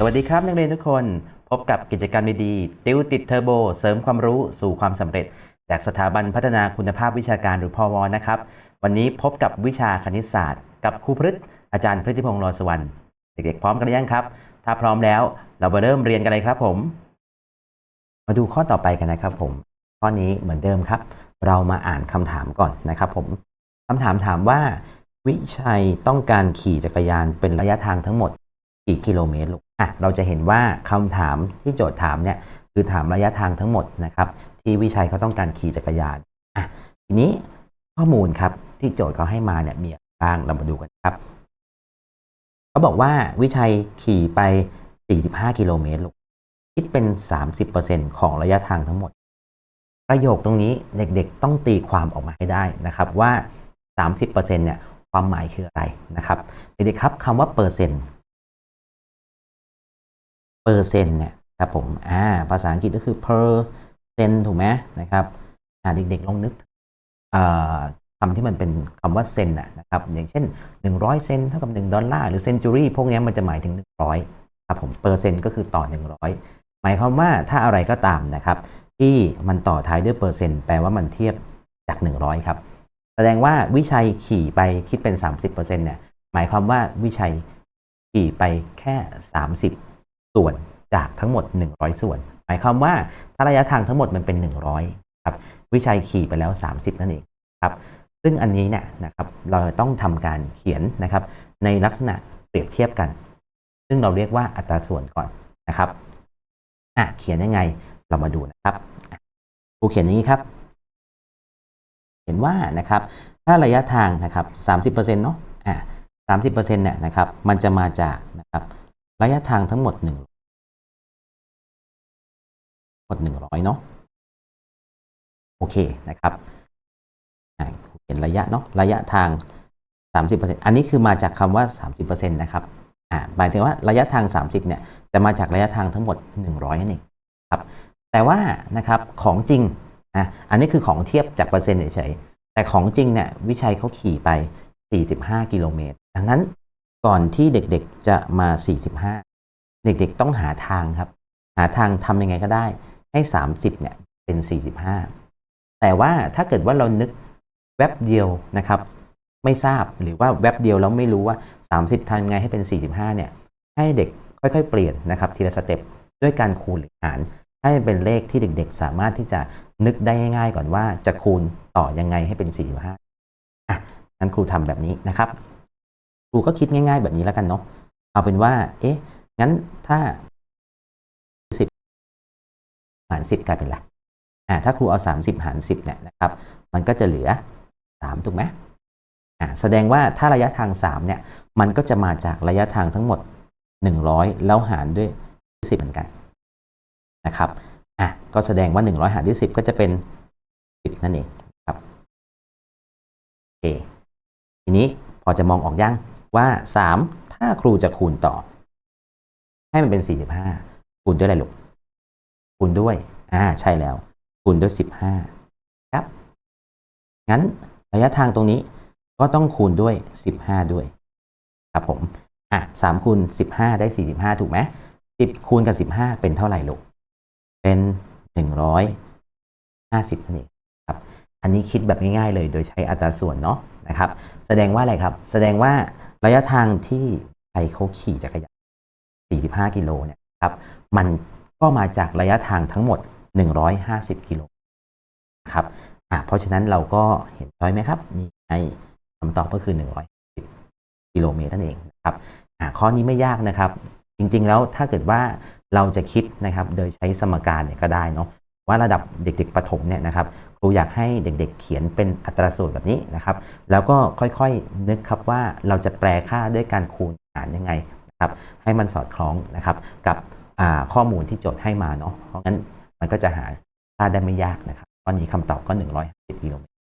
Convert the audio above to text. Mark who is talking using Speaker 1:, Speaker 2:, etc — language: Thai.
Speaker 1: สวัสดีครับนักเรียนทุกคน พบกับกิจกรรมดีๆ ติวติดเทอร์โบ เสริมความรู้สู่ความสำเร็จ จากสถาบันพัฒนาคุณภาพวิชาการหรือพอวนะครับ วันนี้พบกับวิชาคณิตศาสตร์ กับครูพฤษอาจารย์พฤติพงศ์รอสวรรค์เด็กๆพร้อมกันหรือยังครับ ถ้าพร้อมแล้วเรามาเริ่มเรียนกันเลยครับผม มาดูข้อต่อไปกันนะครับผม ข้อนี้เหมือนเดิมครับ เรามาอ่านคำถามก่อนนะครับผมคำถามถามว่า วิชัยต้องการขี่จักรยานเป็นระยะทางทั้งหมดกี่กิโลเมตรลูก อะเราจะเห็นว่าคำถามที่โจทย์ถามเนี่ยคือถามระยะทางทั้งหมดนะครับที่วิชัยเขาต้องการขี่จักรยานอะทีนี้ข้อมูลครับที่โจทย์เขาให้มาเนี่ยมีอะไรบ้างเรามาดูกันครับเขาบอกว่าวิชัยขี่ไป 45 กิโลเมตรลูกคิดเป็น 30%ของระยะทางทั้งหมด ประโยคตรงนี้เด็กๆต้องตีความออกมาให้ได้นะครับว่า 30%เนี่ยความหมายคืออะไรนะครับเด็กๆครับคำว่าเปอร์เซ็นต์ ปอร์เซ็นต์เนี่ยครับผมอ่าภาษาอังกฤษก็คือ per cent ถูกไหมนะครับอ่าเด็กๆลองนึกอ่าคำที่มันเป็นคำว่าเซนนะนะครับ อย่างเช่น 100 เซนเท่ากับ 1 ดอลลาร์หรือเซนจูรี่พวกนี้มันจะหมายถึง 100ครับผมเปอร์เซ็นต์ก็คือต่อ 100 หมายความว่าถ้าอะไรก็ตามนะครับ ที่มันต่อท้ายด้วยเปอร์เซ็นต์แปลว่ามันเทียบจาก 100 ครับ แสดงว่าวิชัยขี่ไปคิดเป็น 30%เนี่ยหมายความว่าวิชัยขี่ไปแค่ 30 ส่วนจากทั้งหมด 100 ส่วน หมายความว่าถ้าระยะทางทั้งหมดมันเป็น 100ครับวิชัยขี่ไปแล้ว 30 นั่นเองครับซึ่งอันนี้เนี่ยนะครับเราต้องทำการเขียนนะครับในลักษณะเปรียบเทียบกัน ซึ่งเราเรียกว่าอัตราส่วนก่อนนะครับอะเขียนยังไงเรามาดูนะครับครูเขียนอย่างนี้ครับ เห็นว่านะครับถ้าระยะทางนะครับ30%เนาะอ่า30%เนี่ยนะครับมันจะมาจากนะครับ ระยะทางทั้งหมด1หมด100เนาะโอเคนะครับเห็นระยะเนาะระยะทาง 30%อันนี้คือมาจากคำว่า 30%นะครับอ่าหมายถึงว่าระยะทาง 30เนี่ยจะมาจากระยะทางทั้งหมด 100นั่นเองครับแต่ว่านะครับของจริงอะอันนี้คือของเทียบจากเปอร์เซ็นต์เฉยๆแต่ของจริงเนี่ยวิชัยเขาขี่ไป 45 กิโลเมตร ดังนั้น ก่อนที่เด็กๆจะมา 45 เด็กๆต้องหาทางครับ หาทางทำยังไงก็ได้ ให้ 30เนี่ยเป็น 45 แต่ว่าถ้าเกิดว่าเรานึกแวบเดียวนะครับ ไม่ทราบหรือว่าแวบเดียวแล้วไม่รู้ว่า 30ทำยังไงให้เป็น 45เนี่ยให้เด็กค่อยๆ เปลี่ยนนะครับทีละสเต็ปด้วยการคูณหรือหาร ให้มันเป็นเลขที่เด็กๆ สามารถที่จะนึกได้ง่ายๆก่อนว่าจะคูณต่อยังไงให้เป็น 45อะงั้นครูทำแบบนี้นะครับ ครูก็คิดง่ายๆ แบบนี้แล้วกันเนาะเอาเป็นว่า เอ๊ะงั้นถ้า10หาร10กลายเป็นไรอ่าถ้าครูเอา30หาร10เนี่ยนะครับ มันก็จะเหลือ3ถูกไหมอ่าแสดงว่าถ้าระยะทาง3เนี่ย มันก็จะมาจากระยะทางทั้งหมด100แล้วหารด้วย10เหมือนกันนะครับอะก็แสดงว่า 100 หารด้วย10 ก็จะเป็น 10 นั่นเองครับโอเคทีนี้พอจะมองออกยัง ว่า 3 ถ้าครูจะคูณต่อ ให้มันเป็น 45 คูณด้วยอะไรลูกคูณด้วย อ่า ใช่แล้ว คูณด้วย 15 ครับ งั้นระยะทางตรงนี้ก็ต้องคูณด้วย 15 ด้วย ครับผม อะ3คูณ15 ได้ 45 ถูกไหม10คูณกับ 15 เป็นเท่าไหร่ลูก เป็น 150นั่นเองครับ อันนี้คิดแบบง่ายๆเลยโดยใช้อัตราส่วนเนาะนะครับ แสดงว่าอะไรครับ แสดงว่า ระยะทางที่ใครเขาขี่จักรยาน45 กิโลเนี่ยครับมันก็มาจากระยะทางทั้งหมด 150 กิโลครับอะเพราะฉะนั้นเราก็เห็นช้อยไหมครับนี่ไงคำตอบก็คือ 110 กิโลเมตรนั่นเองนะครับอะข้อนี้ไม่ยากนะครับ จริงๆแล้วถ้าเกิดว่าเราจะคิดนะครับโดยใช้สมการเนี่ยก็ได้เนาะ ว่าระดับเด็ก ๆประถมเนี่ยนะครับครูอยากให้เด็กๆเขียนเป็นอัตราส่วนแบบนี้นะครับ แล้วก็ค่อยๆนึกครับว่าเราจะแปลค่าด้วยการคูณหารยังไงนะครับให้มันสอดคล้องนะครับกับข้อมูลที่โจทย์ให้มาเนาะเพราะงั้นมันก็จะหาค่าได้ไม่ยากนะครับข้อนี้คำตอบก็ 150กิโลเมตร